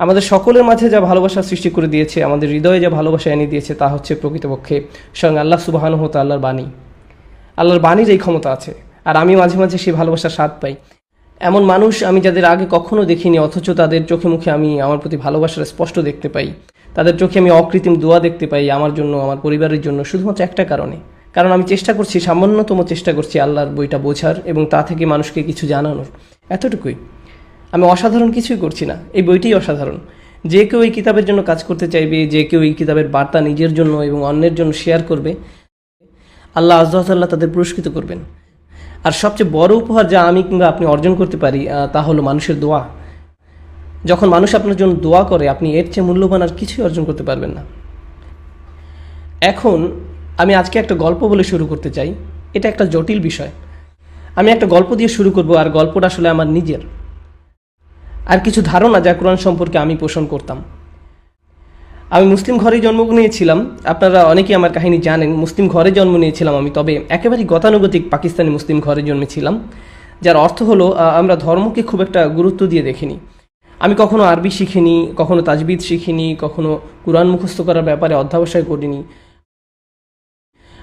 আমাদের সকলের মাঝে যা ভালোবাসা সৃষ্টি করে দিয়েছে, আমাদের হৃদয়ে যা ভালোবাসা এনে দিয়েছে তা হচ্ছে প্রকৃতপক্ষে স্বয়ং আল্লাহ সুবাহান হতো আল্লাহর বাণী। আল্লাহর বাণীর এই ক্ষমতা আছে, আর আমি মাঝে মাঝে সেই ভালোবাসার স্বাদ পাই। এমন মানুষ আমি যাদের আগে কখনো দেখিনি, অথচ তাদের চোখে মুখে আমি আমার প্রতি ভালোবাসার স্পষ্ট দেখতে পাই। তাদের চোখে আমি অকৃত্রিম দোয়া দেখতে পাই, আমার জন্য, আমার পরিবারের জন্য, শুধুমাত্র একটা কারণে। কারণ আমি চেষ্টা করছি, সামান্যতম চেষ্টা করছি আল্লাহর বইটা বোঝার এবং তা থেকে মানুষকে কিছু জানানোর। এতটুকুই। আমি অসাধারণ কিছুই করছি না। এই বইটিই অসাধারণ। যে কেউ এই কিতাবের জন্য কাজ করতে চাইবে, যে কেউ এই কিতাবের বার্তা নিজের জন্য এবং অন্যের জন্য শেয়ার করবে, আল্লাহ আজহাল্লাহ তাদের পুরস্কৃত করবেন। আর সবচেয়ে বড় উপহার যা আমি কিংবা আপনি অর্জন করতে পারি তা হলো মানুষের দোয়া। যখন মানুষ আপনার জন্য দোয়া করে, আপনি এর চেয়ে মূল্যবান আর কিছুই অর্জন করতে পারবেন না। এখন আমি আজকে একটা গল্প বলে শুরু করতে চাই। এটা একটা জটিল বিষয়। আমি একটা গল্প দিয়ে শুরু করব, আর গল্পটা আসলে আমার নিজের। আর কিছু ধারণা যা কোরআন সম্পর্কে আমি পোষণ করতাম। আমি মুসলিম ঘরেই জন্ম নিয়েছিলাম। আপনারা অনেকেই আমার কাহিনী জানেন, মুসলিম ঘরে জন্ম নিয়েছিলাম আমি, তবে একেবারেই গতানুগতিক পাকিস্তানি মুসলিম ঘরে জন্মেছিলাম, যার অর্থ হলো আমরা ধর্মকে খুব একটা গুরুত্ব দিয়ে দেখিনি। আমি কখনো আরবি শিখিনি, কখনো তাজবিদ শিখিনি, কখনো কোরআন মুখস্থ করার ব্যাপারে অধ্যাবসায় করিনি।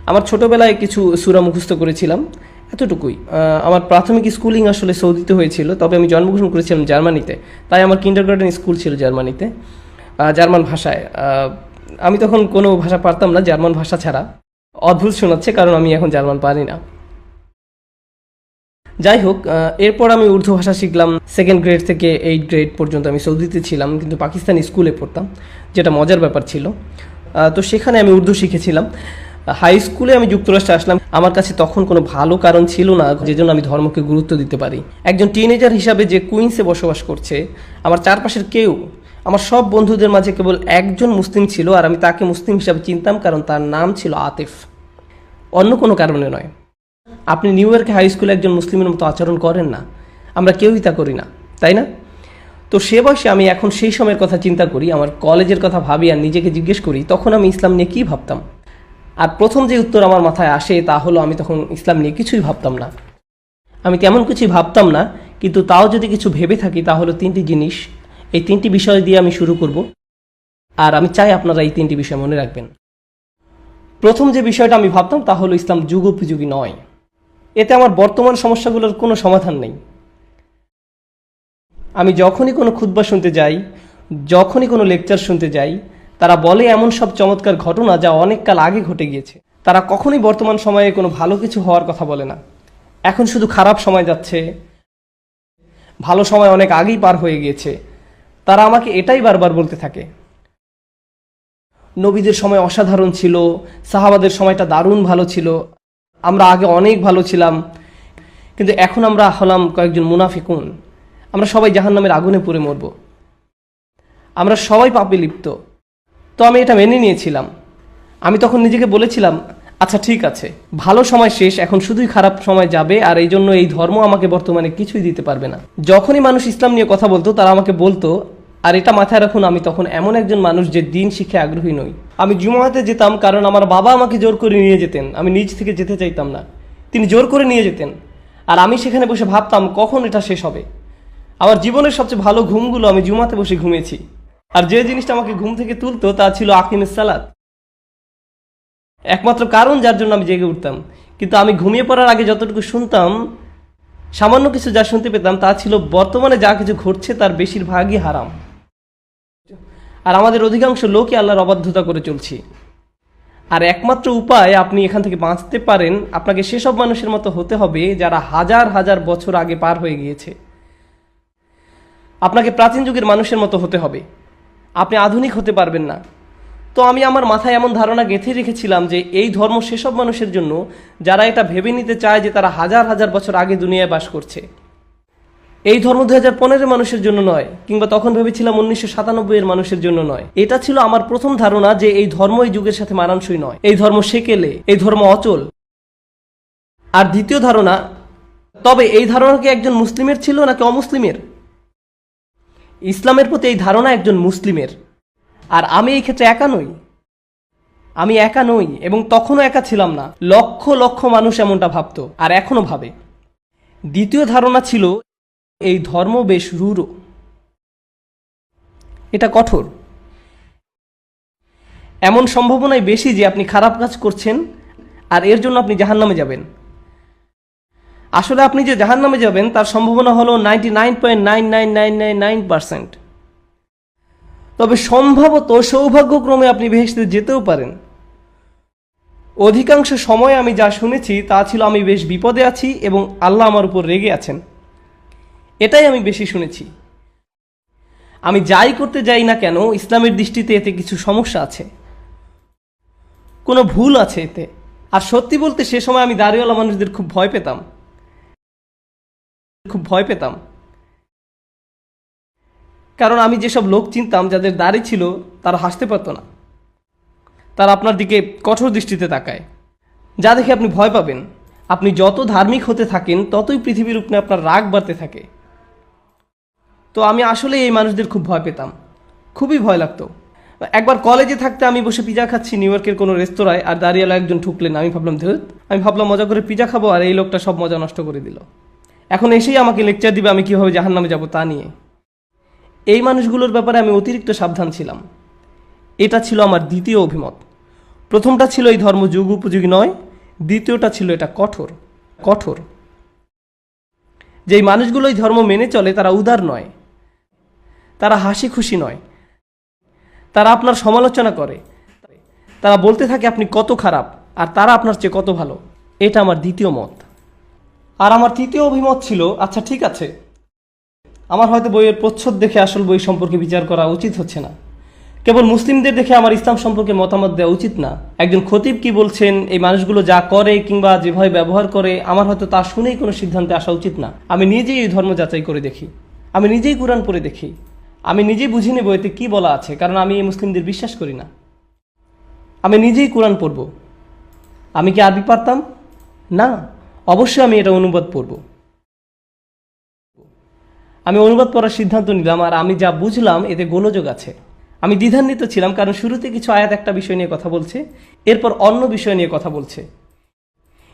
আমার ছোটবেলায় কিছু সুরা মুখস্থ করেছিলাম। এতটুকুই। আমার প্রাথমিক স্কুলিং আসলে সৌদিতে হয়েছিল, তবে আমি জন্মগ্রহণ করেছিলাম জার্মানিতে। তাই আমার কিন্ডার গার্ডেন স্কুল ছিল জার্মানিতে জার্মান ভাষায়। আমি তখন কোনো ভাষা পারতাম না, জার্মান ভাষা ছাড়া। অদ্ভুত শোনাচ্ছে, কারণ আমি এখন জার্মান পারি না। যাই হোক এরপর আমি উর্দু ভাষা শিখলাম সেকেন্ড গ্রেড থেকে এইট গ্রেড পর্যন্ত আমি সৌদিতে ছিলাম, কিন্তু পাকিস্তানি স্কুলে পড়তাম, যেটা মজার ব্যাপার ছিল। তো সেখানে আমি উর্দু শিখেছিলাম। হাই স্কুলে আমি যুক্তরাষ্ট্রে আসলাম। আমার কাছে তখন কোনো ভালো কারণ ছিল না, যে জন্য আমি ধর্মকে গুরুত্ব দিতে পারি। একজন টিনেজার হিসাবে যে কুইন্সে বসবাস করছে, আমার চারপাশের কেউ, আমার সব বন্ধুদের মাঝে কেবল একজন মুসলিম ছিল আর আমি তাকে মুসলিম হিসাবে চিনতাম কারণ তার নাম ছিল আতেফ। অন্য কোনো কারণে নয়। আপনি নিউ ইয়র্কে হাই স্কুলে একজন মুসলিমের মতো আচরণ করেন না। আমরা কেউই তা করি না, তাই না? তো সে বয়সে আমি এখন সেই সময়ের কথা চিন্তা করি, আমার কলেজের কথা ভাবি আর নিজেকে জিজ্ঞেস করি, তখন আমি ইসলাম নিয়ে কী ভাবতাম? আর প্রথম যে উত্তর আমার মাথায় আসে তা হলো আমি তখন ইসলাম নিয়ে কিছুই ভাবতাম না। আমি তেমন কিছুই ভাবতাম না, কিন্তু তাও যদি কিছু ভেবে থাকি তা তাহলে তিনটি জিনিস। এই তিনটি বিষয় দিয়ে আমি শুরু করব। আর আমি চাই আপনারা এই তিনটি বিষয় মনে রাখবেন। প্রথম যে বিষয়টা আমি ভাবতাম তা হলো ইসলাম যুগোপযোগী নয়। এতে আমার বর্তমান সমস্যাগুলোর কোনো সমাধান নেই। আমি যখনই কোনো খুতবা শুনতে যাই, যখনই কোনো লেকচার শুনতে যাই তারা বলে এমন সব চমৎকার ঘটনা যা অনেক কাল আগে ঘটে গিয়েছে। তারা কখনোই বর্তমান সময়ে কোনো ভালো কিছু হওয়ার কথা বলে না। এখন শুধু খারাপ সময় যাচ্ছে। ভালো সময় অনেক আগেই পার হয়ে গিয়েছে। তারা আমাকে এটাই বারবার বলতে থাকে। নবীদের সময় অসাধারণ ছিল। সাহাবাদের সময়টা দারুণ ভালো ছিল। আমরা আগে অনেক ভালো ছিলাম। কিন্তু এখন আমরা হলাম কয়েকজন মুনাফিকুন। আমরা সবাই জাহান্নামের আগুনে পুড়ে মরব। আমরা সবাই পাপে লিপ্ত। তো আমি এটা মেনে নিয়েছিলাম। আমি তখন নিজেকে বলেছিলাম আচ্ছা ঠিক আছে। ভালো সময় শেষ, এখন শুধুই খারাপ সময় যাবে, আর এই জন্য এই ধর্ম আমাকে বর্তমানে কিছুই দিতে পারবে না। যখনই মানুষ ইসলাম নিয়ে কথা বলতো, তারা আমাকে বলতো, আর এটা মাথায় রাখুন, আমি তখন এমন একজন মানুষ যে দিন শিখে আগ্রহী নই। আমি জুমাতে যেতাম, কারণ আমার বাবা আমাকে জোর করে নিয়ে যেতেন। আমি নিজ থেকে যেতে চাইতাম না। তিনি জোর করে নিয়ে যেতেন। আর আমি সেখানে বসে ভাবতাম, কখন এটা শেষ হবে? আমার জীবনের সবচেয়ে ভালো ঘুমগুলো আমি জুমাতে বসে ঘুমিয়েছি। আর যে জিনিসটা আমাকে ঘুম থেকে তুলতো, তা ছিল আকিমের সালাত একমাত্র কারণ যার জন্য আমি জেগে উঠতাম। কিন্তু আমি ঘুমিয়ে পড়ার আগে যতটুকু শুনতাম, সামান্য কিছু যা শুনতে পেতাম, তা ছিল বর্তমানে যা কিছু ঘটছে, তার বেশিরভাগই হারাম। আর আমাদের অধিকাংশ লোকই আল্লাহর অবাধ্যতা করে চলছি। আর একমাত্র উপায় আপনি এখান থেকে বাঁচতে পারেন, আপনাকে সেসব মানুষের মতো হতে হবে, যারা হাজার হাজার বছর আগে পার হয়ে গিয়েছে। আপনাকে প্রাচীন যুগের মানুষের মতো হতে হবে। আপনি আধুনিক হতে পারবেন না। তো আমি আমার মাথায় এমন ধারণা গেঁথে রেখেছিলাম যে এই ধর্ম সেসব মানুষের জন্য, যারা এটা ভেবে নিতে চায় যে তারা হাজার হাজার বছর আগে দুনিয়ায় বাস করছে। এই ধর্ম দু হাজার পনেরো মানুষের জন্য নয়, কিংবা তখন ভেবেছিলাম উনিশশো সাতানব্বই এর মানুষের জন্য নয়। এটা ছিল আমার প্রথম ধারণা যে এই ধর্ম এই যুগের সাথে মানানসই নয়। এই ধর্ম সেকেলে, এই ধর্ম অচল। আর দ্বিতীয় ধারণা, তবে এই ধারণা কি একজন মুসলিমের ছিল নাকি অমুসলিমের? ইসলামের প্রতি এই ধারণা একজন মুসলিমের। আর আমি এই ক্ষেত্রে একা নই। আমি একা নই এবং তখনও একা ছিলাম না। লক্ষ লক্ষ মানুষ এমনটা ভাবত, আর এখনও ভাবে। দ্বিতীয় ধারণা ছিল, এই ধর্ম বেশ রূঢ়। এটা কঠোর। এমন সম্ভাবনাই বেশি যে আপনি খারাপ কাজ করছেন, আর এর জন্য আপনি জাহান্নামে যাবেন। আসলে আপনি যে জাহান্নামে যাবেন, তার সম্ভাবনা হলো ninety nine point nine nine nine nine nine percent তবে সম্ভবত সৌভাগ্যক্রমে আপনি ভেসতে যেতেও পারেন। অধিকাংশ সময় আমি যা শুনেছি, তা ছিল আমি বেশ বিপদে আছি এবং আল্লাহ আমার উপর রেগে আছেন। এটাই আমি বেশি শুনেছি। আমি যাই করতে যাই না কেন, ইসলামের দৃষ্টিতে এতে কিছু সমস্যা আছে। কোনো ভুল আছে এতে। আর সত্যি বলতে সে সময় আমি দাড়িওয়ালা মানুষদের খুব ভয় পেতাম। খুব ভয় পেতাম। কারণ আমি যেসব লোক চিনতাম, যাদের দাড়ি ছিল, তারা হাসতে পারতো না। তারা আপনার দিকে কঠোর দৃষ্টিতে তাকায়। যা দেখে আপনি ভয় পাবেন। আপনি যত ধার্মিক হতে থাকেন, ততই পৃথিবীর উপরে আপনার রাগ বাড়তে থাকে। তো আমি আসলে এই মানুষদের খুব ভয় পেতাম। খুবই ভয় লাগতো। একবার কলেজে থাকতে আমি বসে পিজা খাচ্ছি নিউ ইয়র্কের কোনো রেস্তোরাঁয়, আর দাঁড়িয়ালা একজন ঠুকলেন। আমি ভাবলাম ধরত আমি ভাবলাম, মজা করে পিজা খাব, আর এই লোকটা সব মজা নষ্ট করে দিল। এখন এসেই আমাকে লেকচার দিবে আমি কীভাবে জাহান নামে যাব তা নিয়ে। এই মানুষগুলোর ব্যাপারে আমি অতিরিক্ত সাবধান ছিলাম। এটা ছিল আমার দ্বিতীয় অভিমত। প্রথমটা ছিল এই ধর্ম যুগ উপযোগী নয়, দ্বিতীয়টা ছিল এটা কঠোর কঠোর। যেই মানুষগুলো এই ধর্ম মেনে চলে, তারা উদার নয়, তারা হাসি খুশি নয়, তারা আপনার সমালোচনা করে, তারা বলতে থাকে আপনি কত খারাপ, আর তারা আপনার চেয়ে কত ভালো। এটা আমার দ্বিতীয় মত। আর আমার তৃতীয় অভিমত ছিল আচ্ছা ঠিক আছে। আমার হয়তো বইয়ের প্রচ্ছদ দেখে আসল বই সম্পর্কে বিচার করা উচিত হচ্ছে না। কেবল মুসলিমদের দেখে আমার ইসলাম সম্পর্কে মতামত দেওয়া উচিত না। একজন খতিব কি বলছেন, এই মানুষগুলো যা করে কিংবা যেভাবে ব্যবহার করে, আমার হয়তো তা শুনেই কোনো সিদ্ধান্তে আসা উচিত না। আমি নিজেই এই ধর্ম যাচাই করে দেখি। আমি নিজেই কোরআন পড়ে দেখি। আমি নিজেই বুঝে নেব এতে কী বলা আছে, কারণ আমি এই মুসলিমদের বিশ্বাস করি না। আমি নিজেই কোরআন পড়ব। আমি কি আরবি পারতাম? না। অবশ্যই আমি এটা অনুবাদ পড়ব। আমি অনুবাদ পড়ার সিদ্ধান্ত নিলাম আর আমি যা বুঝলাম এতে গোলযোগ আছে। আমি দ্বিধান্বিত ছিলাম কারণ শুরুতে কিছু আয়াত একটা বিষয় নিয়ে কথা বলছে, এরপর অন্য বিষয় নিয়ে কথা বলছে।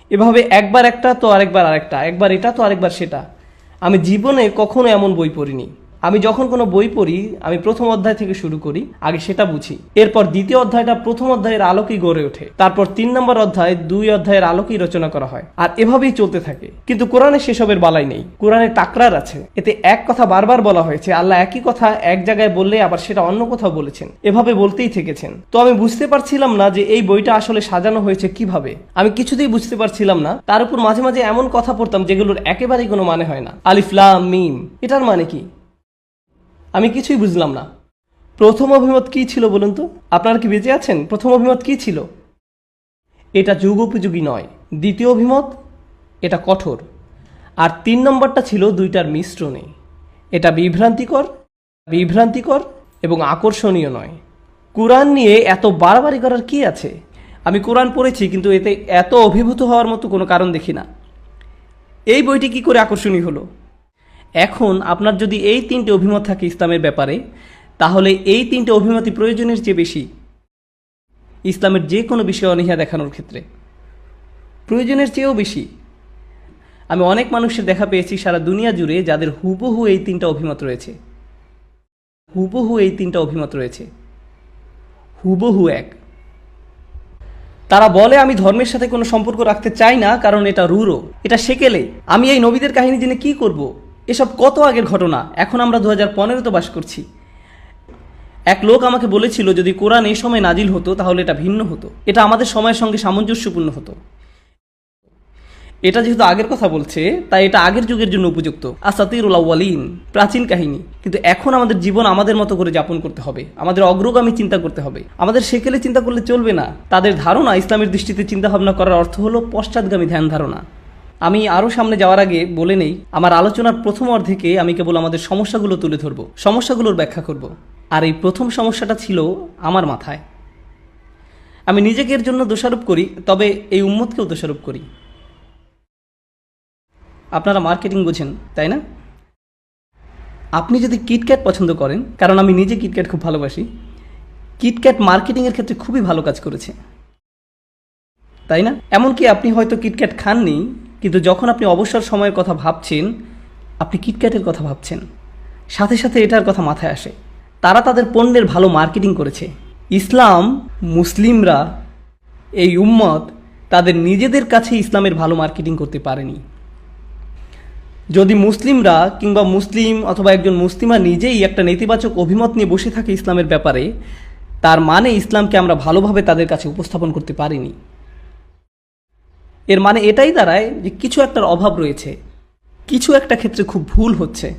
এভাবে একবার একটা তো আরেকবার আরেকটা, একবার এটা তো আরেকবার সেটা। আমি জীবনে কখনো এমন বই পড়িনি। আমি যখন কোনো বই পড়ি, আমি প্রথম অধ্যায় থেকে শুরু করি, আগে সেটা বুঝি। এরপর দ্বিতীয় অধ্যায়টা প্রথম অধ্যায়ের আলোকেই গড়ে ওঠে। তারপর তিন নম্বর অধ্যায়, দুই অধ্যায়ের আলোকেই রচনা করা হয়। আর এভাবেই চলতে থাকে। কিন্তু কোরআনে সেসবের বালাই নেই। কোরআনে টাকরার আছে। এতে এক কথা বারবার বলা হয়েছে, আল্লাহ একই কথা এক জায়গায় বললে আবার সেটা অন্য কোথাও বলেছেন। এভাবে বলতেই থেকেছেন। তো আমি বুঝতে পারছিলাম না যে এই বইটা আসলে সাজানো হয়েছে কীভাবে। আমি কিছুতেই বুঝতে পারছিলাম না। তার উপর মাঝে মাঝে এমন কথা পড়তাম যেগুলোর একেবারেই কোনো মানে হয় না। আলিফলাম মিম। এটার মানে কি? আমি কিছুই বুঝলাম না। প্রথম অভিমত কি ছিল বলুন তো? আপনারা কি বেঁচে আছেন? প্রথম অভিমত কি ছিল? এটা যুগ উপযোগী নয়। দ্বিতীয় অভিমত, এটা কঠোর। আর তিন নম্বরটা ছিল দুইটার মিশ্রণে। এটা বিভ্রান্তিকর বিভ্রান্তিকর এবং আকর্ষণীয় নয়। কোরআন নিয়ে এত বাড়াবাড়ি করার কি আছে? আমি কোরআন পড়েছি, কিন্তু এতে এত অভিভূত হওয়ার মতো কোনো কারণ দেখি না। এই বইটি কি করে আকর্ষণীয় হলো? এখন আপনার যদি এই তিনটে অভিমত থাকে ইসলামের ব্যাপারে, তাহলে এই তিনটে অভিমতই প্রয়োজনের চেয়ে বেশি ইসলামের যে কোনো বিষয়ে অনীহা দেখানোর ক্ষেত্রে। প্রয়োজনের চেয়েও বেশি। আমি অনেক মানুষের দেখা পেয়েছি সারা দুনিয়া জুড়ে যাদের হুবহু এই তিনটা অভিমত রয়েছে। হুবহু এই তিনটা অভিমত রয়েছে। হুবহু এক। তারা বলে, আমি ধর্মের সাথে কোনো সম্পর্ক রাখতে চাই না কারণ এটা রুরো এটা সেকেলে। আমি এই নবীদের কাহিনী জেনে কি করব। এসব কত আগের ঘটনা? এখন আমরা দু হাজার পনেরোতে বাস করছি। এক লোক আমাকে বলেছিল, যদি কোরআন এই সময় নাজিল হতো, তাহলে এটা ভিন্ন হতো। এটা আমাদের সময়ের সঙ্গে সামঞ্জস্যপূর্ণ হতো। এটা যেহেতু আগের কথা বলছে, তাই এটা আগের যুগের জন্য উপযুক্ত। আসাতিরুল আউ্বালিন প্রাচীন কাহিনী। কিন্তু এখন আমাদের জীবন আমাদের মতো করে যাপন করতে হবে। আমাদের অগ্রগামী চিন্তা করতে হবে। আমাদের সেকেলে চিন্তা করলে চলবে না। তাদের ধারণা ইসলামের দৃষ্টিতে চিন্তা ভাবনা করার অর্থ হলো পশ্চাৎগামী ধ্যান ধারণা। আমি আরও সামনে যাওয়ার আগে বলে নেই, আমার আলোচনার প্রথম অর্ধেকে আমি কেবল আমাদের সমস্যাগুলো তুলে ধরব, সমস্যাগুলোর ব্যাখ্যা করব। আর এই প্রথম সমস্যাটা ছিল আমার মাথায়। আমি নিজেকে এর জন্য দোষারোপ করি, তবে এই উম্মতকেও দোষারোপ করি। আপনারা মার্কেটিং বোঝেন, তাই না? আপনি যদি কিটক্যাট পছন্দ করেন, কারণ আমি নিজে কিটক্যাট খুব ভালোবাসি কিটক্যাট মার্কেটিংয়ের ক্ষেত্রে খুবই ভালো কাজ করেছে। তাই না? এমনকি আপনি হয়তো কিটক্যাট খাননি কিন্তু যখন আপনি অবসর সময়ের কথা ভাবছেন, আপনি কিটক্যাটের কথা ভাবছেন। সাথে সাথে এটার কথা মাথায় আসে। তারা তাদের পণ্যের ভালো মার্কেটিং করেছে। ইসলাম, মুসলিমরা, এই উম্মত তাদের নিজেদের কাছে ইসলামের ভালো মার্কেটিং করতে পারেনি। যদি মুসলিমরা কিংবা মুসলিম অথবা একজন মুসলিমা নিজেই একটা নেতিবাচক অভিমত নিয়ে বসে থাকে ইসলামের ব্যাপারে, তার মানে ইসলামকে আমরা ভালোভাবে তাদের কাছে উপস্থাপন করতে পারিনি। এর মানে এটাই দাঁড়ায় যে কিছু একটার অভাব রয়েছে, কিছু একটা ক্ষেত্রে খুব ভুল হচ্ছে।